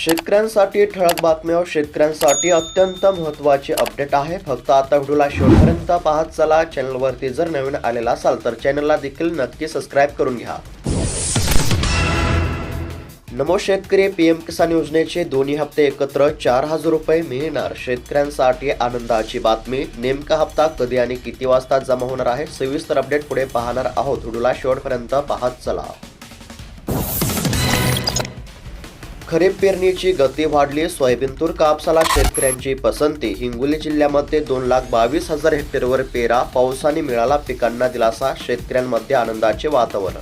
शेतकऱ्यांसाठी ठळक बातम्या शेतकऱ्यांसाठी अत्यंत महत्त्वाचे अपडेट आहे. फक्त आता व्हिडिओला शेवटपर्यंत पाहत चला. चॅनलवरती जर नवीन आलेला असाल तर चॅनलला देखील नक्की सबस्क्राईब करून घ्या. नमो शेतकरी पीएम किसान योजनेचे दोन्ही हप्ते एकत्र चार हजार रुपये मिळणार. शेतकऱ्यांसाठी आनंदाची बातमी. नेमका हप्ता कधी आणि किती वाजता जमा होणार आहे? सविस्तर अपडेट पुढे पाहणार आहोत. व्हिडिओला शेवटपर्यंत पाहत चला. खरीप पेरणीची गती वाढली. सोयाबीन तूर कापसाला शेतकऱ्यांची पसंती. हिंगोली जिल्ह्यामध्ये दोन लाख बावीस हजार हेक्टरवर पेरा पावसाने मिळाला पिकांना दिलासा शेतकऱ्यांमध्ये आनंदाचे वातावरण.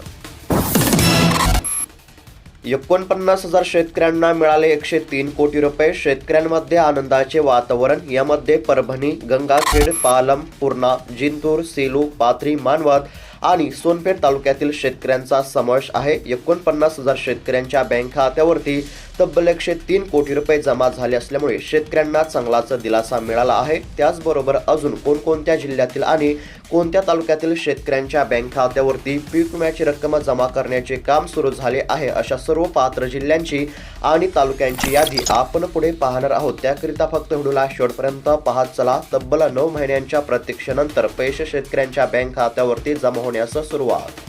एकोणपन्नास हजार शेतकऱ्यांना मिळाले एकशे तीन कोटी रुपये. शेतकऱ्यांमध्ये आनंदाचे वातावरण. यामध्ये परभणी गंगाखेड पालम पूर्णा जिंतूर सेलू पाथरी मानवत आणि सोनपेठ तालुक्यातील शेतकऱ्यांचा समावेश आहे. एकोणपन्नास हजार शेतकऱ्यांच्या बँक खात्यावरती तब्बल एकशे तीन कोटी रुपये जमा झाले असल्यामुळे शेतकऱ्यांना चांगलाच दिलासा मिळाला आहे. त्याचबरोबर अजून कोणकोणत्या जिल्ह्यातील आणि कोणत्या तालुक्यातील शेतकऱ्यांच्या बँक खात्यावरती पीक विम्याची रक्कम जमा करण्याचे काम सुरू झाले आहे अशा सर्व पात्र जिल्ह्यांची आणि तालुक्यांची यादी आपण पुढे पाहणार आहोत. त्याकरिता फक्त व्हिडिओला शेवटपर्यंत पाहत चला. तब्बल नऊ महिन्यांच्या प्रतीक्षेनंतर पैसे शेतकऱ्यांच्या बँक खात्यावरती जमा होण्यास सुरुवात.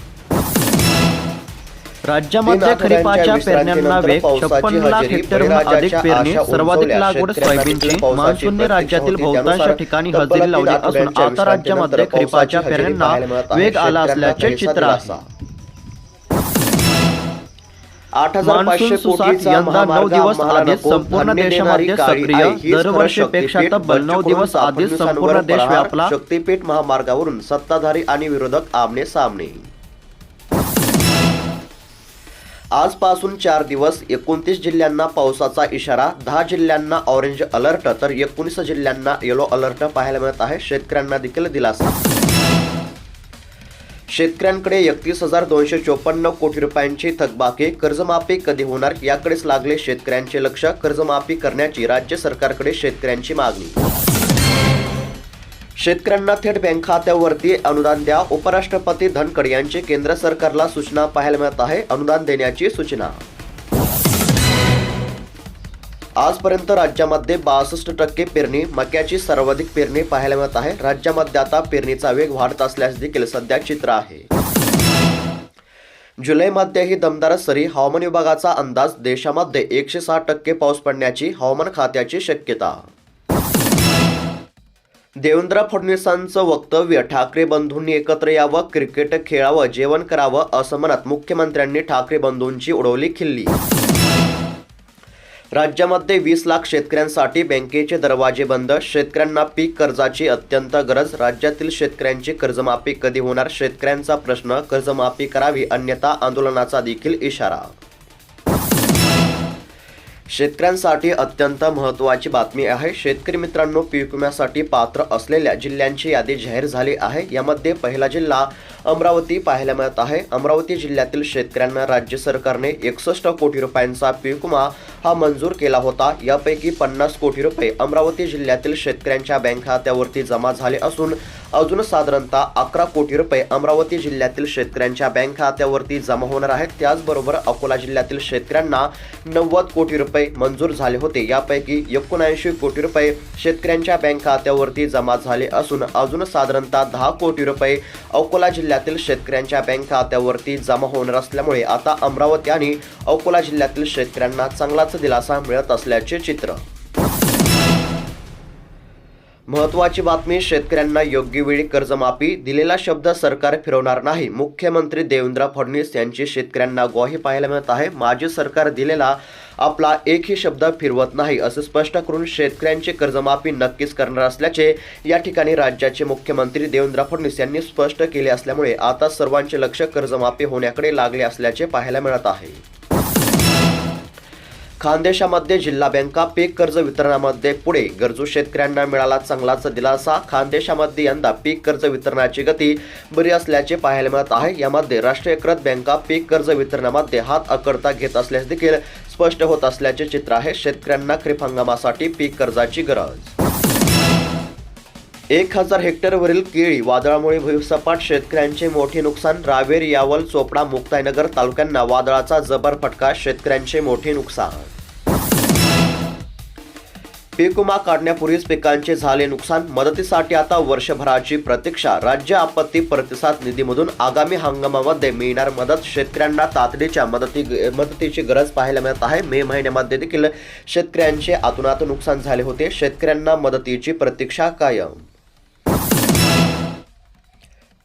राज्यामध्ये खरीपाच्या पेरण्यांना वेग छप्पन लाख हेक्टरहून अधिक पेरणी सर्वाधिक. लागवड सोयाबीनची मान्सूनने राज्यातील होती. बहुतांश ठिकाणी हजेरी लावली असून आता राज्यामध्ये खरीपाच्या पेरण्यांना. वेग आला असल्याचे चित्र. आहे मान्सून सुसाट यंदा नऊ दिवस आधीच. संपूर्ण देशामध्ये सक्रिय दरवर्षीपेक्षा. तब्बल नऊ दिवस आधीच संपूर्ण देश. व्यापला शक्तीपीठ महामार्गावरून सत्ताधारी आणि विरोधक आमने सामने आजपासून चार दिवस एकोणतीस जिल्ह्यांना पावसाचा इशारा दहा जिल्ह्यांना ऑरेंज अलर्ट तर एकोणीस जिल्ह्यांना येलो अलर्ट पाहायला मिळत आहे. शेतकऱ्यांना देखील दिलासा. शेतकऱ्यांकडे एकतीस हजार दोनशे चोपन्न कोटी रुपयांची थकबाकी कर्जमाफी कधी होणार याकडेच लागले शेतकऱ्यांचे लक्ष. कर्जमाफी करण्याची राज्य सरकारकडे शेतकऱ्यांची मागणी. शेतकऱ्यांना थेट बँक खात्यावरती अनुदान द्या. उपराष्ट्रपती धनखड यांची केंद्र सरकारला सूचना पाहायला मिळत आहे. अनुदान देण्याची सूचना. आजपर्यंत राज्यामध्ये बासष्ट टक्के पेरणी मक्याची सर्वाधिक पेरणी पाहायला मिळत आहे. राज्यामध्ये आता पेरणीचा वेग वाढत असल्यास देखील सध्या चित्र आहे. जुलैमध्येही दमदार सरी हवामान विभागाचा अंदाज देशामध्ये एकशे सहा टक्के पाऊस पडण्याची हवामान खात्याची शक्यता देवेंद्र फडणवीसांचं वक्तव्य ठाकरे बंधूंनी एकत्र यावं क्रिकेट खेळावं जेवण करावं असं म्हणत मुख्यमंत्र्यांनी ठाकरे बंधूंची उडवली खिल्ली. राज्यामध्ये वीस लाख शेतकऱ्यांसाठी बँकेचे दरवाजे बंद शेतकऱ्यांना पीक कर्जाची अत्यंत गरज राज्यातील शेतकऱ्यांची कर्जमाफी कधी होणार? शेतकऱ्यांचा प्रश्न कर्जमाफी करावी अन्यथा आंदोलनाचा देखील इशारा. शेतकऱ्यांसाठी अत्यंत महत्त्वाची बातमी आहे. शेतकरी मित्रांनो पीक विम्यासाठी पात्र असलेल्या जिल्ह्यांची यादी जाहीर झाली आहे. यामध्ये पहिला जिल्हा अमरावती पाहायला मिळत आहे. अमरावती जिल्ह्यातील शेतकऱ्यांना राज्य सरकारने एकसष्ट कोटी रुपयांचा पीक विमा हा मंजूर केला होता. यापैकी पन्नास कोटी रुपये अमरावती जिल्ह्यातील शेतकऱ्यांच्या बँक खात्यावरती जमा झाले असून अजून साधारणतः अकरा कोटी रुपये अमरावती जिल्ह्यातील शेतकऱ्यांच्या बँक खात्यावरती जमा होणार आहेत. त्याचबरोबर अकोला जिल्ह्यातील शेतकऱ्यांना नव्वद कोटी रुपये मंजूर झाले होते. यापैकी एकोणऐंशी कोटी रुपये शेतकऱ्यांच्या बँक खात्यावरती जमा झाले असून अजून साधारणतः दहा कोटी रुपये अकोला जिल्ह्यातील शेतकऱ्यांच्या बँक खात्यावरती जमा होणार असल्यामुळे आता अमरावती आणि अकोला जिल्ह्यातील शेतकऱ्यांना चांगलाच दिलासा मिळत असल्याचे चित्र महत्वाची बातमी शेतकऱ्यांना योग्य वेळी कर्जमाफी दिलेला शब्द सरकार फिरवणार नाही. मुख्यमंत्री देवेंद्र फडणवीस यांची शेतकऱ्यांना ग्वाही पाहायला मिळत आहे. माजी सरकार दिलेला आपला एकही शब्द फिरवत नाही असं स्पष्ट करून शेतकऱ्यांची कर्जमाफी नक्कीच करणार असल्याचे या ठिकाणी राज्याचे मुख्यमंत्री देवेंद्र फडणवीस यांनी स्पष्ट केले असल्यामुळे आता सर्वांचे लक्ष कर्जमाफी होण्याकडे लागले असल्याचे पाहायला मिळत आहे. खानदेशामध्ये जिल्हा बँका पीक कर्ज वितरणामध्ये पुढे गरजू शेतकऱ्यांना मिळाला चांगलाच दिलासा. खानदेशामध्ये यंदा पीक कर्ज वितरणाची गती बरी असल्याचे पाहायला मिळत आहे. यामध्ये राष्ट्रीयकृत बँका पीक कर्ज वितरणामध्ये हात अकडता घेत असल्यास देखील स्पष्ट होत असल्याचे चित्र आहे. शेतकऱ्यांना खरीप हंगामासाठी पीक कर्जाची गरज एक हजार हेक्टरवरील केळी वादळामुळे भुईसपाट शेतकऱ्यांचे मोठे नुकसान. रावेर यावल चोपडा मुक्ताईनगर तालुक्यांना वादळाचा जबर फटका शेतकऱ्यांचे मोठे नुकसान. पीक विमा काढण्यापूर्वीच पिकांचे झाले नुकसान. मदतीसाठी आता वर्षभराची प्रतीक्षा. राज्य आपत्ती प्रतिसाद निधीमधून आगामी हंगामामध्ये मिळणार मदत. शेतकऱ्यांना तातडीच्या मदती मदतीची गरज पाहायला मिळत आहे. मे महिन्यामध्ये देखील शेतकऱ्यांचे आतुनात नुकसान झाले होते. शेतकऱ्यांना मदतीची प्रतीक्षा कायम.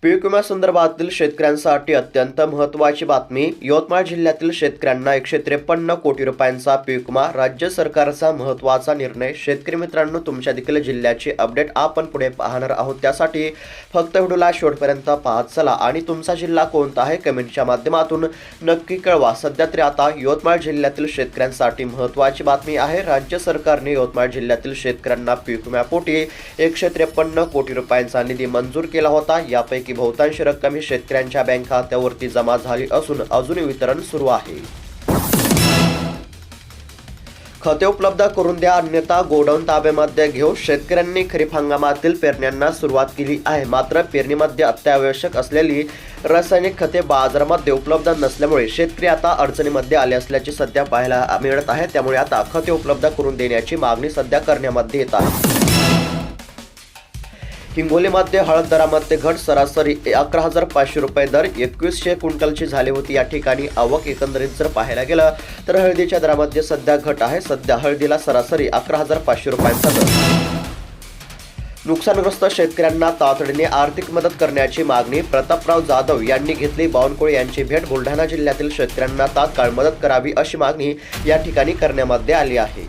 पीक विम्यासंदर्भातील शेतकऱ्यांसाठी अत्यंत महत्त्वाची बातमी. यवतमाळ जिल्ह्यातील शेतकऱ्यांना एकशे त्रेपन्न कोटी रुपयांचा पीक विमा राज्य सरकारचा महत्त्वाचा निर्णय. शेतकरी मित्रांनो तुमच्या देखील जिल्ह्याची अपडेट आपण पुढे पाहणार आहोत. त्यासाठी फक्त व्हिडिओला शेवटपर्यंत पाहत चला आणि तुमचा जिल्हा कोणता आहे कमेंटच्या माध्यमातून नक्की कळवा. सध्या तरी आता यवतमाळ जिल्ह्यातील शेतकऱ्यांसाठी महत्त्वाची बातमी आहे. राज्य सरकारने यवतमाळ जिल्ह्यातील शेतकऱ्यांना पीक विम्यापोटी एकशे त्रेपन्न कोटी रुपयांचा निधी मंजूर केला होता. यापैकी बहुतांश रक्कम ही शेतकऱ्यांच्या बँक खात्यावरती जमा झाली असून अजून वितरण सुरू आहे. खते उपलब्ध करून द्या अन्यथा गोडाऊन ताब्यामध्ये घेऊन शेतकऱ्यांनी खरीप हंगामातील पेरण्यांना सुरुवात केली आहे. मात्र पेरणीमध्ये अत्यावश्यक असलेली रासायनिक खते बाजारामध्ये उपलब्ध नसल्यामुळे शेतकरी आता अडचणीमध्ये आले असल्याचे सध्या पाहायला मिळत आहे. त्यामुळे आता खते उपलब्ध करून देण्याची मागणी सध्या करण्यामध्ये येत आहे. हिंगोलीमध्ये हळद दरामध्ये घट सरासरी अकरा हजार पाचशे रुपये दर एकवीसशे क्विंटलची झाली होती. या ठिकाणी आवक एकंदरीत जर पाहायला गेलं तर हळदीच्या दरामध्ये सध्या घट आहे. सध्या हळदीला सरासरी अकरा हजार पाचशे रुपयांचा दर. नुकसानग्रस्त शेतकऱ्यांना तातडीने आर्थिक मदत करण्याची मागणी प्रतापराव जाधव यांनी घेतली. बावनकुळे यांची भेट बुलढाणा जिल्ह्यातील शेतकऱ्यांना तात्काळ मदत करावी अशी मागणी या ठिकाणी करण्यामध्ये आली आहे.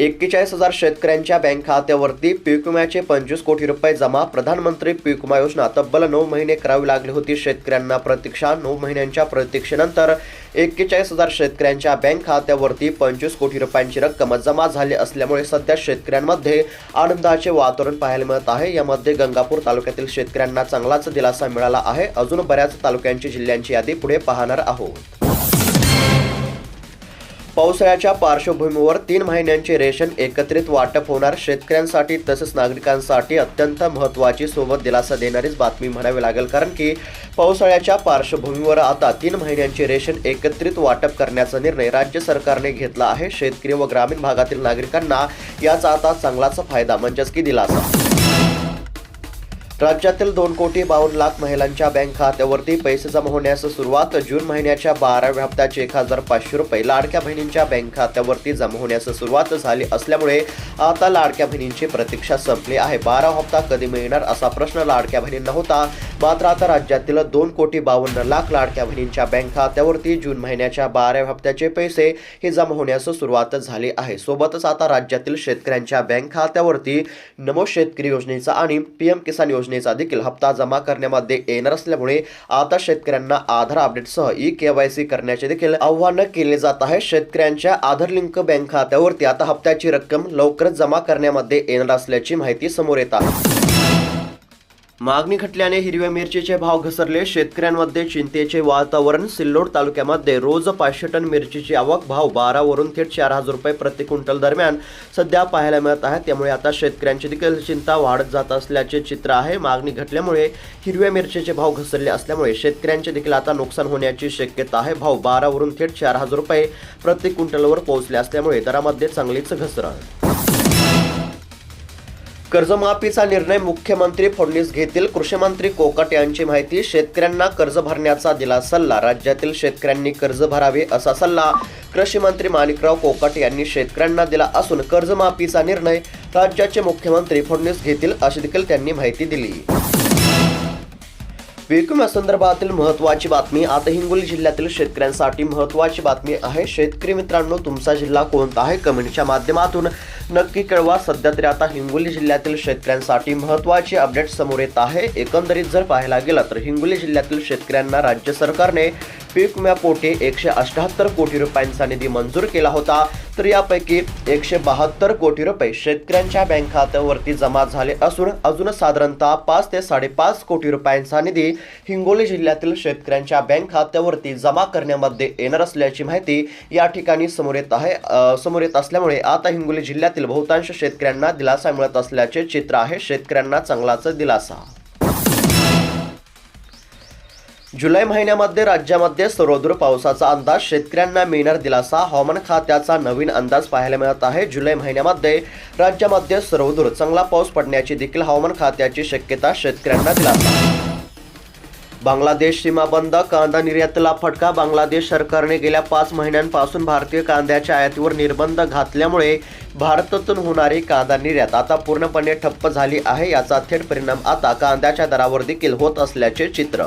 एक्केचाळीस हजार शेतकऱ्यांच्या बँक खात्यावरती पीक विम्याचे पंचवीस कोटी रुपये जमा प्रधानमंत्री पीक विमा योजना. तब्बल नऊ महिने करावी लागली होती. शेतकऱ्यांना प्रतीक्षा नऊ महिन्यांच्या प्रतीक्षेनंतर एक्केचाळीस हजार शेतकऱ्यांच्या बँक खात्यावरती पंचवीस कोटी रुपयांची रक्कम जमा झाली असल्यामुळे सध्या शेतकऱ्यांमध्ये आनंदाचे वातावरण पाहायला मिळत आहे. यामध्ये गंगापूर तालुक्यातील शेतकऱ्यांना चांगलाच दिलासा मिळाला आहे. अजून बऱ्याच तालुक्यांची जिल्ह्यांची यादी पुढे पाहणार आहोत. पावसाळ्याच्या पार्श्वभूमीवर तीन महिन्यांचे रेशन एकत्रित वाटप होणार. शेतकऱ्यांसाठी तसेच नागरिकांसाठी अत्यंत महत्त्वाची सोबत दिलासा देणारीच बातमी म्हणावी लागेल. कारण की पावसाळ्याच्या पार्श्वभूमीवर आता तीन महिन्यांचे रेशन एकत्रित वाटप करण्याचा निर्णय राज्य सरकारने घेतला आहे. शेतकरी व ग्रामीण भागातील नागरिकांना याचा आता चांगलाच फायदा म्हणजेच की दिलासा. राज्यातील दोन कोटी बावन्न लाख महिलांच्या बँक खात्यावरती पैसे जमा होण्यास सुरुवात जून महिन्याच्या बाराव्या हप्त्याचे एक हजार पाचशे रुपये लाडक्या बहिणींच्या बँक खात्यावरती जमा होण्यास सुरुवात झाली असल्यामुळे आता लाडक्या बहिणींची प्रतीक्षा संपली आहे. बारा हप्ता कधी मिळणार असा प्रश्न लाडक्या बहिणींना होता. मात्र आता राज्यातील दोन कोटी बावन्न लाख लाडक्या बहिणींच्या बँक खात्यावरती जून महिन्याच्या बाराव्या हप्त्याचे पैसे हे जमा होण्यास सुरुवात झाली आहे. सोबतच आता राज्यातील शेतकऱ्यांच्या बँक खात्यावरती नमो शेतकरी योजनेचा आणि पीएम किसान योजनेचा देखील हप्ता जमा करण्यामध्ये येणार असल्यामुळे आता शेतकऱ्यांना आधार अपडेटसह ई केवायसी करण्याचे देखील आव्हान केले जात आहे. शेतकऱ्यांच्या आधार लिंक बँक खात्यावरती आता हप्त्याची रक्कम लवकरच जमा करण्यामध्ये येणार असल्याची माहिती समोर येत आहे. मागणी घटल्याने हिरव्या मिरचीचे भाव घसरले. शेतकऱ्यांमध्ये चिंतेचे वातावरण. सिल्लोड तालुक्यामध्ये रोज पाचशे टन मिरचीची आवक. भाव बारावरून थेट चार हजार रुपये प्रति क्विंटल दरम्यान सध्या पाहायला मिळत आहे. त्यामुळे आता शेतकऱ्यांची देखील चिंता वाढत जात असल्याचे चित्र आहे. मागणी घटल्यामुळे हिरव्या मिरचीचे भाव घसरले असल्यामुळे शेतकऱ्यांचे देखील आता नुकसान होण्याची शक्यता आहे. भाव बारावरून थेट चार हजार रुपये प्रति क्विंटलवर पोहोचले असल्यामुळे दरामध्ये चांगलीच घसरण. कर्जमाफीचा निर्णय मुख्यमंत्री फडणवीस घेतील. कृषीमंत्री कोकट यांची माहिती शेतकऱ्यांना कर्ज भरण्याचा दिला सल्ला राज्यातील शेतकऱ्यांनी कर्ज भरावे असा सल्ला कृषी मंत्री माणिकराव कोकट यांनी शेतकऱ्यांना दिला असून कर्जमाफीचा निर्णय राज्याचे मुख्यमंत्री फडणवीस घेतील अशी देखील त्यांनी माहिती दिली. पीक विम्यासंदर्भातील महत्त्वाची बातमी. आता हिंगोली जिल्ह्यातील शेतकऱ्यांसाठी महत्त्वाची बातमी आहे. शेतकरी मित्रांनो तुमचा जिल्हा कोणता आहे? कमेंटच्या माध्यमातून नक्की कळवा. सध्या तरी आता हिंगोली जिल्ह्यातील शेतकऱ्यांसाठी महत्त्वाची अपडेट समोर येत आहे. एकंदरीत जर पाहायला गेलं तर हिंगोली जिल्ह्यातील शेतकऱ्यांना राज्य सरकारने पीक विम्यापोटी एकशे अठ्याहत्तर कोटी रुपयांचा निधी मंजूर केला होता. तर यापैकी एकशे बहात्तर कोटी रुपये शेतकऱ्यांच्या बँक खात्यावरती जमा झाले असून अजून साधारणतः पाच ते साडेपाच कोटी रुपयांचा निधी हिंगोली जिल्ह्यातील शेतकऱ्यांच्या बँक खात्यावरती जमा करण्यामध्ये येणार असल्याची माहिती या ठिकाणी समोर येत आहे. समोर येत असल्यामुळे आता हिंगोली जिल्ह्यातील बहुतांश शेतकऱ्यांना दिलासा मिळत असल्याचे चित्र आहे. शेतकऱ्यांना चांगलाच दिलासा. जुलै महिन्यामध्ये राज्यामध्ये सर्वदूर पावसाचा अंदाज शेतकऱ्यांना मिळणार दिलासा हवामान खात्याचा नवीन अंदाज पाहायला मिळत आहे. जुलै महिन्यामध्ये राज्यामध्ये सर्वदूर चांगला पाऊस पडण्याची देखील हवामान खात्याची शक्यता शेतकऱ्यांना दिलासा. बांगलादेश सीमाबंद कांदा निर्यातीला फटका बांगलादेश सरकारने गेल्या पाच महिन्यांपासून भारतीय कांद्याच्या आयातीवर निर्बंध घातल्यामुळे भारतातून होणारी कांदा निर्यात आता पूर्णपणे ठप्प झाली आहे. याचा थेट परिणाम आता कांद्याच्या दरावर देखील होत असल्याचे चित्र.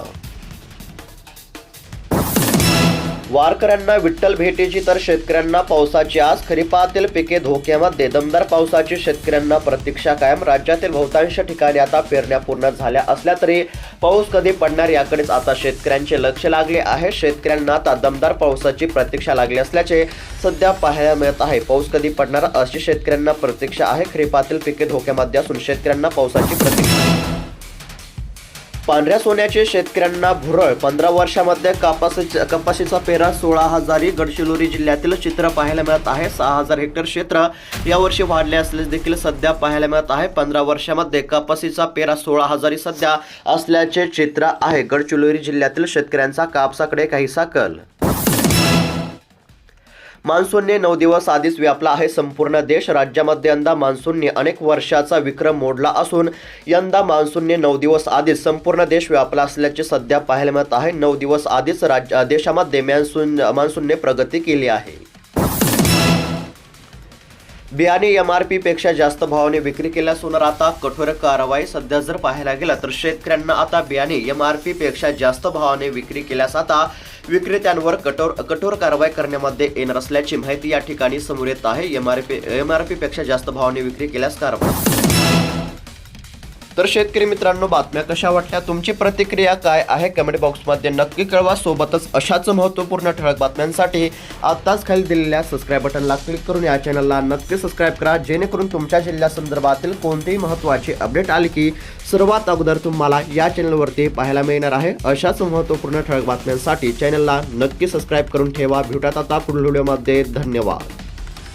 वारकऱ्यांना विठ्ठल भेटीची तर शेतकऱ्यांना पावसाची आज खरीपातील पिके धोक्यामध्ये. दमदार पावसाची शेतकऱ्यांना प्रतीक्षा कायम. राज्यातील बहुतांश ठिकाणी आता पेरण्या पूर्ण झाल्या असल्या तरी पाऊस कधी पडणार याकडेच आता शेतकऱ्यांचे लक्ष लागले आहे. शेतकऱ्यांना आता दमदार पावसाची प्रतीक्षा लागली असल्याचे सध्या पाहायला मिळत आहे. पाऊस कधी पडणार अशी शेतकऱ्यांना प्रतीक्षा आहे. खरीपातील पिके धोक्यामध्ये असून शेतकऱ्यांना पावसाची प्रतीक्षा पांढऱ्या सोन्याचे शेतकऱ्यांना भुरळ. पंधरा वर्षामध्ये कापासीचा कपाशीचा पेरा सोळा हजारी. गडचिरोली जिल्ह्यातील चित्र पाहायला मिळत आहे. सहा हजार हेक्टर क्षेत्र यावर्षी वाढले असल्यास देखील सध्या पाहायला मिळत आहे. पंधरा वर्षामध्ये कपाशीचा पेरा सोळा हजारी सध्या असल्याचे चित्र आहे. गडचिरोली जिल्ह्यातील शेतकऱ्यांचा कापसाकडे काही कल मान्सूनने नऊ दिवस आधीच व्यापला आहे. संपूर्ण देश राज्यामध्ये यंदा मान्सूनने अनेक वर्षाचा विक्रम मोडला असून यंदा मान्सूनने नऊ दिवस आधीच संपूर्ण देश व्यापला असल्याचे सध्या पाहायला मिळत आहे. नऊ दिवस आधीच राज्य देशामध्ये मान्सून मान्सूनने प्रगती केली आहे. बियाणे एम आर पी पेक्षा जास्त भावाने विक्री केल्यास होणार आता कठोर कारवाई सध्या जर पाहायला गेलं तर शेतकऱ्यांना आता बियाणे एम आर पी पेक्षा जास्त भावाने विक्री केल्यास आता विक्रेत्यांवर कठोर कठोर कारवाई करण्यामध्ये येणार असल्याची माहिती या ठिकाणी समोर येत आहे. एमआरपी एमआरपी पेक्षा जास्त भावाने विक्री केल्यास कारवाई तर शेतकरी मित्रांनो बातम्या कशा वाटल्या? तुमची प्रतिक्रिया काय आहे? कमेंट बॉक्समध्ये नक्की कळवा. सोबतच अशाच महत्त्वपूर्ण ठळक बातम्यांसाठी आत्ताच खाली दिलेल्या सबस्क्राईब बटनला क्लिक करून या चॅनलला नक्की सबस्क्राईब करा. जेणेकरून तुमच्या जिल्ह्यासंदर्भातील कोणतेही महत्त्वाची अपडेट आली की सर्वात अगोदर तुम्हाला या चॅनलवरती पाहायला मिळणार आहे. अशाच महत्त्वपूर्ण ठळक बातम्यांसाठी चॅनलला नक्की सबस्क्राईब करून ठेवा. भेटूयात आता पुढील व्हिडिओमध्ये धन्यवाद.